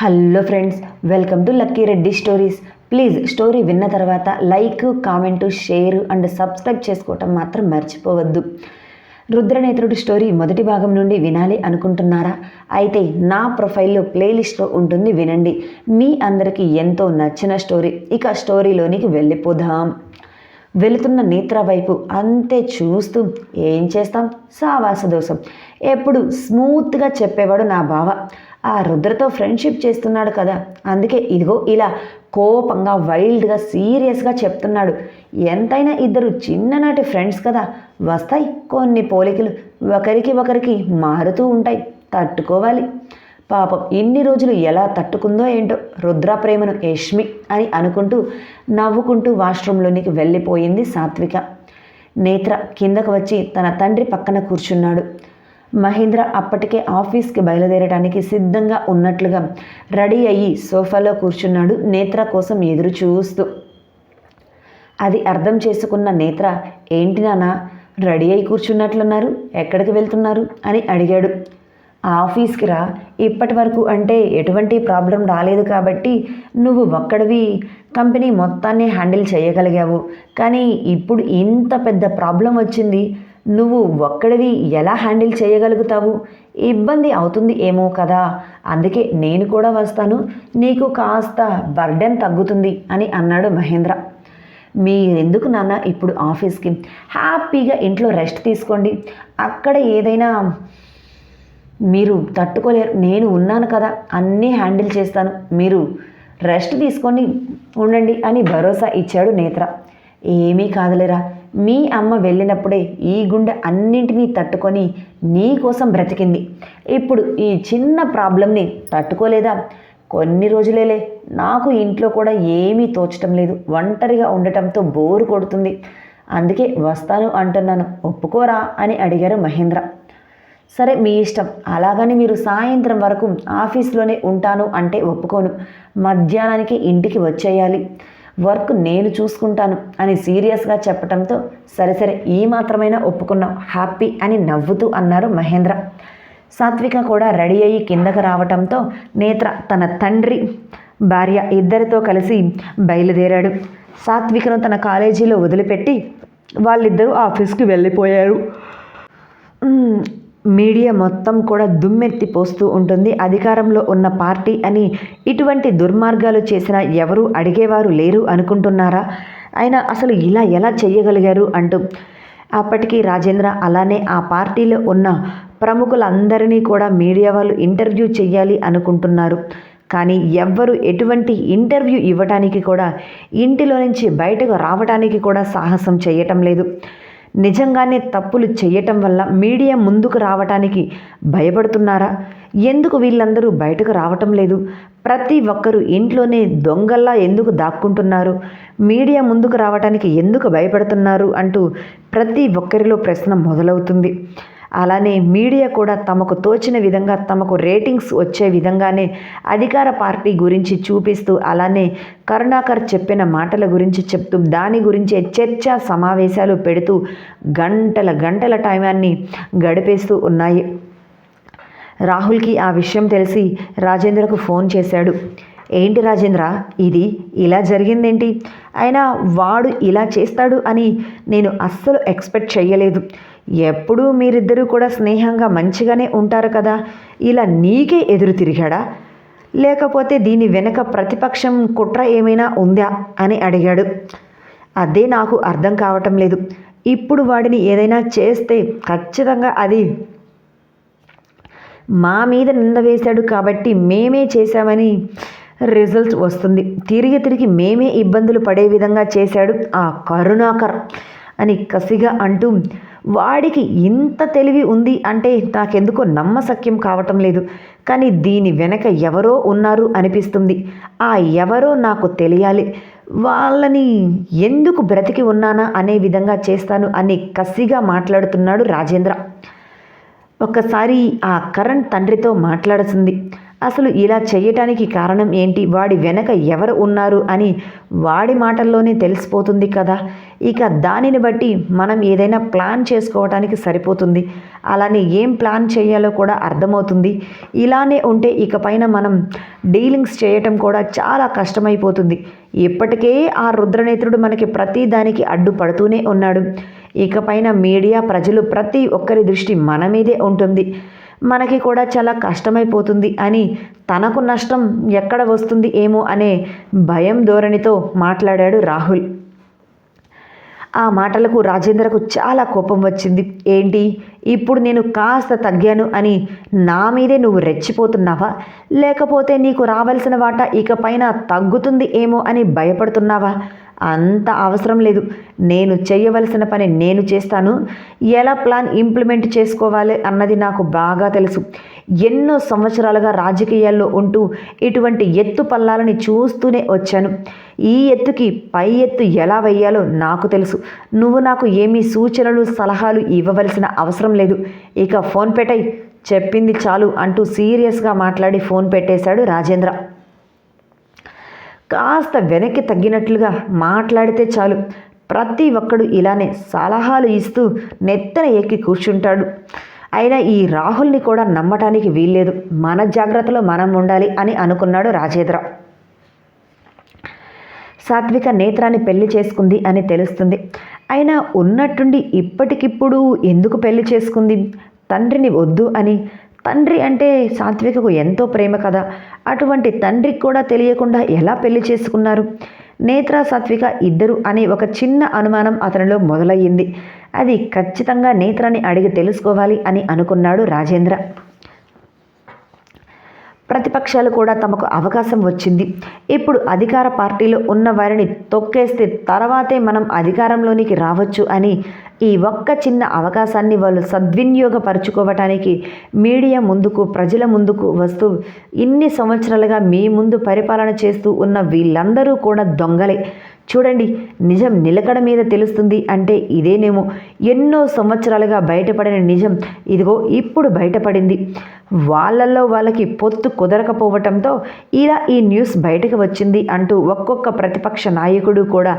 Hello friends welcome to lucky Reddy stories. Please story విన్న తర్వాత like comment share and subscribe చేసుకోవటం మాత్రం మర్చిపోవద్దు. రుద్రనేత్రుడి స్టోరీ మొదటి భాగం నుండి వినాలి అనుకుంటున్నారా? అయితే నా ప్రొఫైల్లో ప్లేలిస్ట్లో ఉంటుంది వినండి. మీ అందరికీ ఎంతో నచ్చిన స్టోరీ. ఇక స్టోరీలోనికి వెళ్ళిపోదాం. వెళుతున్న నేత్ర వైపు అంతే చూస్తూ ఏం చేస్తాం? సావాస దోషం ఎప్పుడు స్మూత్గా చెప్పేవాడు నా బావ. ఆ రుద్రతో ఫ్రెండ్షిప్ చేస్తున్నాడు కదా. అందుకే ఇదిగో ఇలా కోపంగా వైల్డ్గా సీరియస్గా చెప్తున్నాడు. ఎంతైనా ఇద్దరు చిన్ననాటి ఫ్రెండ్స్ కదా. వస్తాయి కొన్ని పోలికలు. ఒకరికి ఒకరికి మారుతూ ఉంటాయి. తట్టుకోవాలి. పాపం ఇన్ని రోజులు ఎలా తట్టుకుందో ఏంటో రుద్ర ప్రేమను యష్మి అని అనుకుంటూ నవ్వుకుంటూ వాష్రూంలోనికి వెళ్ళిపోయింది సాత్విక. నేత్ర కిందకు వచ్చి తన తండ్రి పక్కన కూర్చున్నాడు. మహేంద్ర అప్పటికే ఆఫీస్కి బయలుదేరడానికి సిద్ధంగా ఉన్నట్లుగా రెడీ అయ్యి సోఫాలో కూర్చున్నాడు నేత్ర కోసం ఎదురు చూస్తూ అది అర్థం చేసుకున్న నేత్ర ఏంటి నాన్న రెడీ అయి కూర్చున్నట్లున్నారు? ఎక్కడికి వెళ్తున్నారు? అని అడిగాడు. ఆఫీస్కి రా. ఇప్పటి వరకు అంటే ఎటువంటి ప్రాబ్లం రాలేదు కాబట్టి నువ్వు ఒక్కడివి. కంపెనీ మొత్తాన్ని హ్యాండిల్ చేయగలిగావు. కానీ ఇప్పుడు ఇంత పెద్ద ప్రాబ్లం వచ్చింది. నువ్వు ఒక్కడివి ఎలా హ్యాండిల్ చేయగలుగుతావు? ఇబ్బంది అవుతుంది ఏమో కదా. అందుకే నేను కూడా వస్తాను. నీకు కాస్త బర్డెన్ తగ్గుతుంది అని అన్నాడు మహేంద్ర. మీరెందుకు నాన్న ఇప్పుడు ఆఫీస్కి? హ్యాపీగా ఇంట్లో రెస్ట్ తీసుకోండి. అక్కడ ఏదైనా మీరు తట్టుకోలేరు. నేను ఉన్నాను కదా. అన్నీ హ్యాండిల్ చేస్తాను. మీరు రెస్ట్ తీసుకొని ఉండండి అని భరోసా ఇచ్చాడు నేత్ర. ఏమీ కాదులేరా. మీ అమ్మ వెళ్ళినప్పుడే ఈ గుండె అన్నింటినీ తట్టుకొని నీ కోసం బ్రతికింది. ఇప్పుడు ఈ చిన్న ప్రాబ్లంని తట్టుకోలేదా? కొన్ని రోజులేలే నాకు ఇంట్లో కూడా ఏమీ తోచటం లేదు. ఒంటరిగా ఉండటంతో బోరు కొడుతుంది. అందుకే వస్తాను అంటున్నాను. ఒప్పుకోరా అని అడిగారు మహేంద్ర. సరే మీ ఇష్టం. అలాగని మీరు సాయంత్రం వరకు ఆఫీస్లోనే ఉంటాను అంటే ఒప్పుకోను. మధ్యాహ్నానికి ఇంటికి వచ్చేయాలి. వర్క్ నేను చూసుకుంటాను అని సీరియస్గా చెప్పడంతో సరే సరే ఈ మాత్రమైనా ఒప్పుకున్నాం హ్యాపీ అని నవ్వుతూ అన్నారు మహేంద్ర. సాత్విక కూడా రెడీ అయ్యి కిందకు రావటంతో నేత్ర తన తండ్రి భార్య ఇద్దరితో కలిసి బయలుదేరాడు. సాత్వికను తన కాలేజీలో వదిలిపెట్టి వాళ్ళిద్దరూ ఆఫీస్కి వెళ్ళిపోయారు. మీడియా మొత్తం కూడా దుమ్మెత్తి పోస్తూ ఉంటుంది. అధికారంలో ఉన్న పార్టీ అని ఇటువంటి దుర్మార్గాలు చేసిన ఎవరు అడిగేవారు లేరు అనుకుంటున్నారా? అయినా అసలు ఇలా ఎలా చేయగలిగారు అంటూ అప్పటికి రాజేంద్ర అలానే ఆ పార్టీలో ఉన్న ప్రముఖులందరినీ కూడా మీడియా వాళ్ళు ఇంటర్వ్యూ చేయాలి అనుకుంటున్నారు. కానీ ఎవ్వరు ఎటువంటి ఇంటర్వ్యూ ఇవ్వటానికి కూడా ఇంటిలో నుంచి బయటకు రావడానికి కూడా సాహసం చేయటం లేదు. నిజంగానే తప్పులు చేయటం వల్ల మీడియా ముందుకు రావటానికి భయపడుతున్నారా? ఎందుకు వీళ్ళందరూ బయటకు రావటం లేదు? ప్రతి ఒక్కరూ ఇంట్లోనే దొంగల్లా ఎందుకు దాక్కుంటున్నారు? మీడియా ముందుకు రావటానికి ఎందుకు భయపడుతున్నారు? అంటూ ప్రతి ఒక్కరిలో ప్రశ్న మొదలవుతుంది. అలానే మీడియా కూడా తమకు తోచిన విధంగా తమకు రేటింగ్స్ వచ్చే విధంగానే అధికార పార్టీ గురించి చూపిస్తూ అలానే కరుణాకర్ చెప్పిన మాటల గురించి చెప్తూ దాని గురించే చర్చా సమావేశాలు పెడుతూ గంటల గంటల టైమాన్ని గడిపేస్తూ ఉన్నాయి. రాహుల్కి ఆ విషయం తెలిసి రాజేంద్రకు ఫోన్ చేశాడు. ఏంటి రాజేంద్ర ఇది ఇలా జరిగిందేంటి? అయినా వాడు ఇలా చేస్తాడు అని నేను అస్సలు ఎక్స్పెక్ట్ చేయలేదు ఎప్పుడూ మీరిద్దరూ కూడా స్నేహంగా మంచిగానే ఉంటారు కదా? ఇలా నీకే ఎదురు తిరిగాడా? లేకపోతే దీని వెనక ప్రతిపక్షం కుట్ర ఏమైనా ఉందా? అని అడిగాడు. అదే నాకు అర్థం కావటం లేదు. ఇప్పుడు వాడిని ఏదైనా చేస్తే ఖచ్చితంగా అది మా మీద నింద వేశాడు కాబట్టి మేమే చేశామని రిజల్ట్ వస్తుంది. తిరిగి తిరిగి మేమే ఇబ్బందులు పడే విధంగా చేశాడు ఆ కరుణాకర్. అని కసిగా అంటూ వాడికి ఇంత తెలివి ఉంది అంటే నాకెందుకో నమ్మసక్యం కావటం లేదు. కానీ దీని వెనక ఎవరో ఉన్నారు అనిపిస్తుంది. ఆ ఎవరో నాకు తెలియాలి. వాళ్ళని ఎందుకు బ్రతికి ఉన్నానా అనే విధంగా చేస్తాను అని కసిగా మాట్లాడుతున్నాడు రాజేంద్ర. ఒక్కసారి ఆ కరణ్ తండ్రితో మాట్లాడుతుంది అసలు ఇలా చేయటానికి కారణం ఏంటి? వాడి వెనక ఎవరు ఉన్నారు అని వాడి మాటల్లోనే తెలిసిపోతుంది కదా. ఇక దానిని బట్టి మనం ఏదైనా ప్లాన్ చేసుకోవటానికి సరిపోతుంది. అలానే ఏం ప్లాన్ చేయాలో కూడా అర్థమవుతుంది. ఇలానే ఉంటే ఇకపైన మనం డీలింగ్స్ చేయటం కూడా చాలా కష్టమైపోతుంది. ఇప్పటికే ఆ రుద్రనేత్రుడు మనకి ప్రతి దానికి అడ్డుపడుతూనే ఉన్నాడు. ఇకపైన మీడియా ప్రజలు ప్రతి ఒక్కరి దృష్టి మన మీదే ఉంటుంది. మనకి కూడా చాలా కష్టమైపోతుంది అని తనకు నష్టం ఎక్కడ వస్తుంది ఏమో అనే భయం ధోరణితో మాట్లాడాడు రాహుల్. ఆ మాటలకు రాజేంద్రకు చాలా కోపం వచ్చింది. ఏంటి? ఇప్పుడు నేను కాస్త తగ్గాను అని నా మీదే నువ్వు రెచ్చిపోతున్నావా? లేకపోతే నీకు రావాల్సిన వాట ఇకపైన తగ్గుతుంది ఏమో అని భయపడుతున్నావా? అంత అవసరం లేదు. నేను చేయవలసిన పని నేను చేస్తాను. ఎలా ప్లాన్ ఇంప్లిమెంట్ చేసుకోవాలి అన్నది నాకు బాగా తెలుసు. ఎన్నో సంవత్సరాలుగా రాజకీయాల్లో ఉంటూ ఇటువంటి ఎత్తు పల్లాలని చూస్తూనే వచ్చాను. ఈ ఎత్తుకి పై ఎత్తు ఎలా వెయ్యాలో నాకు తెలుసు. నువ్వు నాకు ఏమీ సూచనలు సలహాలు ఇవ్వవలసిన అవసరం లేదు. ఇక ఫోన్ పెట్టై చెప్పింది చాలు అంటూ సీరియస్గా మాట్లాడి ఫోన్ పెట్టేశాడు రాజేంద్ర. కాస్త వెనక్కి తగ్గినట్లుగా మాట్లాడితే చాలు. ప్రతి ఒక్కడు ఇలానే సలహాలు ఇస్తూ నెత్తన ఎక్కి కూర్చుంటాడు. అయినా ఈ రాహుల్ని కూడా నమ్మటానికి వీల్లేదు. మన జాగ్రత్తలో మనం ఉండాలి అని అనుకున్నాడు రాజేంద్ర. సాత్విక నేత్రాన్ని పెళ్ళి చేసుకుంది అని తెలుస్తుంది. అయినా ఉన్నట్టుండి ఇప్పటికిప్పుడు ఎందుకు పెళ్ళి చేసుకుంది? తండ్రిని వద్దు అని తండ్రి అంటే సాత్వికకు ఎంతో ప్రేమ కదా. అటువంటి తండ్రికి కూడా తెలియకుండా ఎలా పెళ్ళి చేసుకున్నారు? నేత్ర సాత్విక ఇద్దరు అనే ఒక చిన్న అనుమానం అతనిలో మొదలయ్యింది. అది ఖచ్చితంగా నేత్రని అడిగి తెలుసుకోవాలి అని అనుకున్నాడు రాజేంద్ర. ప్రతిపక్షాలు కూడా తమకు అవకాశం వచ్చింది. ఇప్పుడు అధికార పార్టీలో ఉన్న వారిని తొక్కేస్తే తర్వాతే మనం అధికారంలోనికి రావచ్చు అని ఈ ఒక్క చిన్న అవకాశాన్ని వాళ్ళు సద్వినియోగపరుచుకోవటానికి మీడియా ముందుకు ప్రజల ముందుకు వస్తూ ఇన్ని సంవత్సరాలుగా మీ ముందు పరిపాలన చేస్తూ ఉన్న వీళ్ళందరూ కూడా దొంగలే. చూడండి నిజం నిలకడ మీద తెలుస్తుంది అంటే ఇదేనేమో ఎన్నో సంవత్సరాలుగా బయటపడిన నిజం. ఇదిగో ఇప్పుడు బయటపడింది. వాళ్ళల్లో వాళ్ళకి పొత్తు కుదరకపోవటంతో ఇలా ఈ న్యూస్ బయటకు వచ్చింది అంటూ ఒక్కొక్క ప్రతిపక్ష నాయకుడు కూడా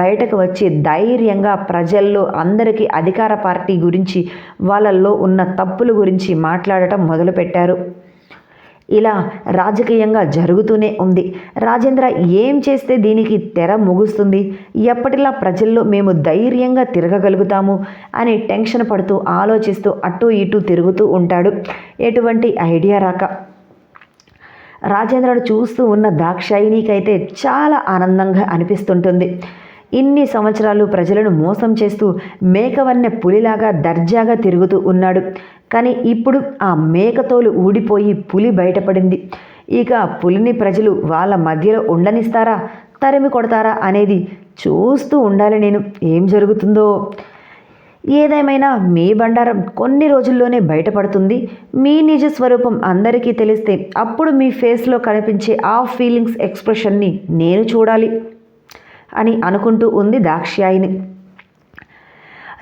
బయటకు వచ్చి ధైర్యంగా ప్రజల్లో అందరికీ అధికార పార్టీ గురించి వాళ్ళల్లో ఉన్న తప్పుల గురించి మాట్లాడటం మొదలుపెట్టారు. ఇలా రాజకీయంగా జరుగుతూనే ఉంది. రాజేంద్ర ఏం చేస్తే దీనికి తెర ముగుస్తుంది? ఎప్పటిలా ప్రజల్లో మేము ధైర్యంగా తిరగగలుగుతాము? అని టెన్షన్ పడుతూ ఆలోచిస్తూ అటు ఇటు తిరుగుతూ ఉంటాడు. ఎటువంటి ఐడియా రాక. రాజేంద్రుడు చూస్తూ ఉన్న దాక్షాయినికైతే చాలా ఆనందంగా అనిపిస్తుంటుంది. ఇన్ని సంవత్సరాలు ప్రజలను మోసం చేస్తూ మేకవన్నె పులిలాగా దర్జాగా తిరుగుతూ ఉన్నాడు. కానీ ఇప్పుడు ఆ మేకతోలు ఊడిపోయి పులి బయటపడింది. ఇక పులిని ప్రజలు వాళ్ళ మధ్యలో ఉండనిస్తారా? తరిమి కొడతారా అనేది చూస్తూ ఉండాలి నేను. ఏం జరుగుతుందో? ఏదేమైనా మీ బండారం కొన్ని రోజుల్లోనే బయటపడుతుంది. మీ నిజ స్వరూపం అందరికీ తెలిస్తే అప్పుడు మీ ఫేస్లో కనిపించే ఆ ఫీలింగ్స్ ఎక్స్ప్రెషన్ని నేను చూడాలి. అని అనుకుంటూ ఉంది దాక్షాయిని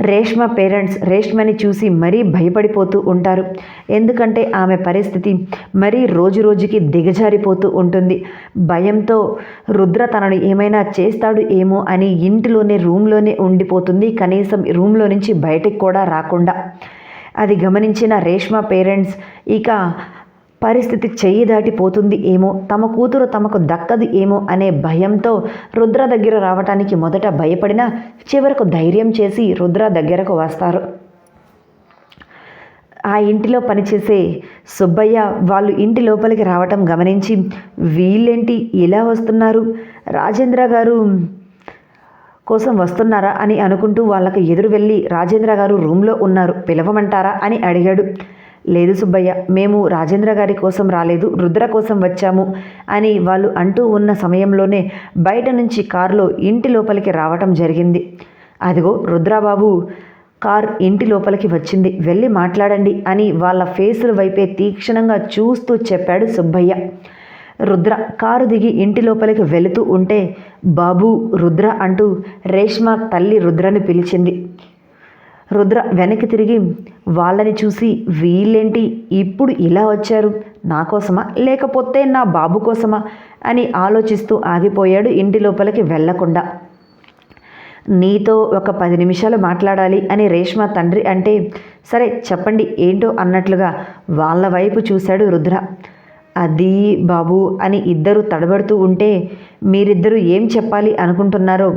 రేష్మ పేరెంట్స్ రేష్మని చూసి మరీ భయపడిపోతూ ఉంటారు. ఎందుకంటే ఆమె పరిస్థితి మరీ రోజు రోజుకి దిగజారిపోతూ ఉంటుంది. భయంతో రుద్ర తనను ఏమైనా చేస్తాడు ఏమో అని ఇంటిలోనే రూమ్లోనే ఉండిపోతుంది. కనీసం రూమ్లో నుంచి బయటికి కూడా రాకుండా. అది గమనించిన రేష్మ పేరెంట్స్ ఇక పరిస్థితి చెయ్యి దాటిపోతుంది ఏమో తమ కూతురు తమకు దక్కదు ఏమో అనే భయంతో రుద్ర దగ్గర రావటానికి మొదట భయపడినా చివరకు ధైర్యం చేసి రుద్ర దగ్గరకు వస్తారు. ఆ ఇంటిలో పనిచేసే సుబ్బయ్య వాళ్ళు ఇంటి లోపలికి రావటం గమనించి వీళ్ళేంటి ఇలా వస్తున్నారు? రాజేంద్ర గారు కోసం వస్తున్నారా అని అనుకుంటూ వాళ్ళకి ఎదురు వెళ్ళి రాజేంద్ర గారు రూమ్లో ఉన్నారు పిలవమంటారా అని అడిగాడు. లేదు సుబ్బయ్య మేము రాజేంద్ర గారి కోసం రాలేదు రుద్ర కోసం వచ్చాము అని వాళ్ళు అంటూ ఉన్న సమయంలోనే బయట నుంచి కారులో ఇంటి లోపలికి రావటం జరిగింది. అదిగో రుద్రబాబు కార్ ఇంటి లోపలికి వచ్చింది వెళ్ళి మాట్లాడండి అని వాళ్ళ ఫేసుల వైపే తీక్షణంగా చూస్తూ చెప్పాడు సుబ్బయ్య. రుద్ర కారు దిగి ఇంటి లోపలికి వెళుతూ ఉంటే బాబు రుద్ర అంటూ రేష్మ తల్లి రుద్రని పిలిచింది. రుద్ర వెనక్కి తిరిగి వాళ్ళని చూసి వీళ్ళేంటి ఇప్పుడు ఇలా వచ్చారు? నా కోసమా? లేకపోతే నా బాబు కోసమా? అని ఆలోచిస్తూ ఆగిపోయాడు ఇంటి లోపలికి వెళ్ళకుండా. నీతో ఒక పది నిమిషాలు మాట్లాడాలి అని రేష్మ తండ్రి అంటే సరే చెప్పండి ఏంటో అన్నట్లుగా వాళ్ళ వైపు చూశాడు రుద్ర. అది బాబు అని ఇద్దరు తడబడుతూ ఉంటే మీరిద్దరూ ఏం చెప్పాలి అనుకుంటున్నారో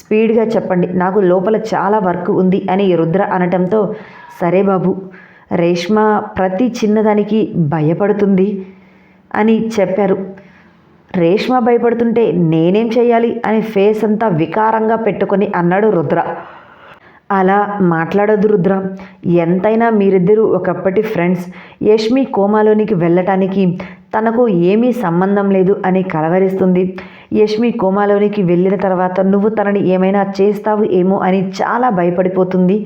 స్పీడ్గా చెప్పండి. నాకు లోపల చాలా వర్క్ ఉంది అని రుద్ర అనటంతో సరే బాబు రేష్మ ప్రతి చిన్నదానికి భయపడుతుంది అని చెప్పారు. రేష్మ భయపడుతుంటే నేనేం చేయాలి అని ఫేస్ అంతా వికారంగా పెట్టుకొని అన్నాడు రుద్ర. అలా మాట్లాడదు రుద్ర. ఎంతైనా మీరిద్దరూ ఒకప్పటి ఫ్రెండ్స్. యష్మి కోమాలోనికి వెళ్ళటానికి తనకు ఏమీ సంబంధం లేదు అని కలవరిస్తుంది. యష్మి కోమాలోనికి వెళ్ళిన తర్వాత నువ్వు తనని ఏమైనా చేస్తావు ఏమో అని చాలా భయపడిపోతుంది.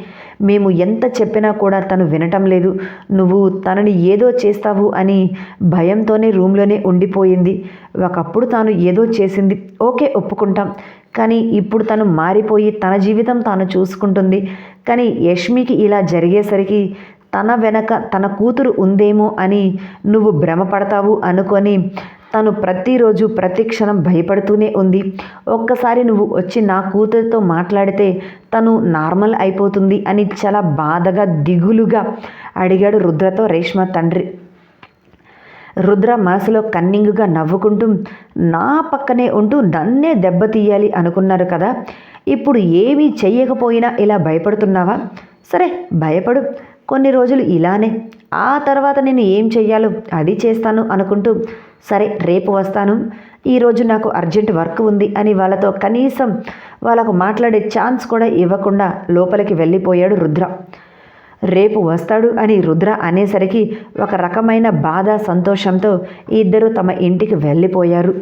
మేము ఎంత చెప్పినా కూడా తను వినటం లేదు. నువ్వు తనని ఏదో చేస్తావు అని భయంతోనే రూమ్లోనే ఉండిపోయింది. ఒకప్పుడు తాను ఏదో చేసింది. ఓకే ఒప్పుకుంటాం. కానీ ఇప్పుడు తను మారిపోయి తన జీవితం తాను చూసుకుంటుంది. కానీ యష్మికి ఇలా జరిగేసరికి తన వెనక తన కూతురు ఉందేమో అని నువ్వు భ్రమపడతావు అనుకొని తను ప్రతిరోజు ప్రతి క్షణం భయపడుతూనే ఉంది. ఒక్కసారి నువ్వు వచ్చి నా కూతురితో మాట్లాడితే తను నార్మల్ అయిపోతుంది అని చాలా బాధగా దిగులుగా అడిగాడు రుద్రతో రేష్మ తండ్రి. రుద్ర మనసులో కన్నింగుగా నవ్వుకుంటూ నా పక్కనే ఉంటూ నన్నే దెబ్బతీయాలి అనుకున్నారు కదా. ఇప్పుడు ఏమీ చెయ్యకపోయినా ఇలా భయపడుతున్నావా? సరే భయపడు. కొన్ని రోజులు ఇలానే. ఆ తర్వాత నేను ఏం చెయ్యాలో అది చేస్తాను అనుకుంటూ సరే రేపు వస్తాను. ఈరోజు నాకు అర్జెంట్ వర్క్ ఉంది అని వాళ్ళతో కనీసం వాళ్ళకు మాట్లాడే ఛాన్స్ కూడా ఇవ్వకుండా లోపలికి వెళ్ళిపోయాడు రుద్ర. రేపు వస్తాడు అని రుద్ర అనేసరికి ఒక రకమైన బాధ సంతోషంతో ఇద్దరు తమ ఇంటికి వెళ్ళిపోయారు.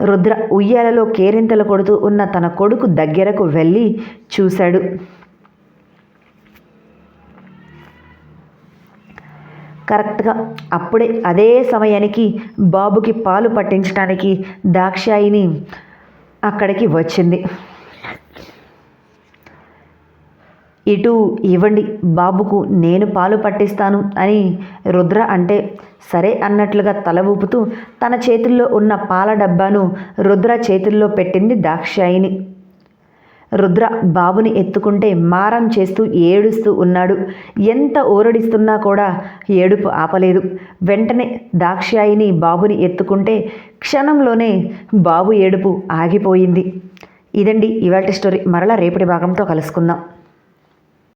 రుద్ర ఉయ్యాలలో కేరింతలు కొడుతూ ఉన్న తన కొడుకు దగ్గరకు వెళ్ళి చూశాడు. కరెక్ట్గా అప్పుడే అదే సమయానికి బాబుకి పాలు పట్టించడానికి దాక్షాయిని అక్కడికి వచ్చింది. ఇటు ఇవ్వండి బాబుకు నేను పాలు పట్టిస్తాను అని రుద్ర అంటే సరే అన్నట్లుగా తల ఊపుతూ తన చేతుల్లో ఉన్న పాల డబ్బాను రుద్ర చేతుల్లో పెట్టింది దాక్షాయిని రుద్ర బాబుని ఎత్తుకుంటే మారం చేస్తూ ఏడుస్తూ ఉన్నాడు. ఎంత ఊరడిస్తున్నా కూడా ఏడుపు ఆపలేదు. వెంటనే దాక్షాయిని బాబుని ఎత్తుకుంటే క్షణంలోనే బాబు ఏడుపు ఆగిపోయింది. ఇదండి ఇవాళ స్టోరీ. మరలా రేపటి భాగంతో కలుసుకుందాం.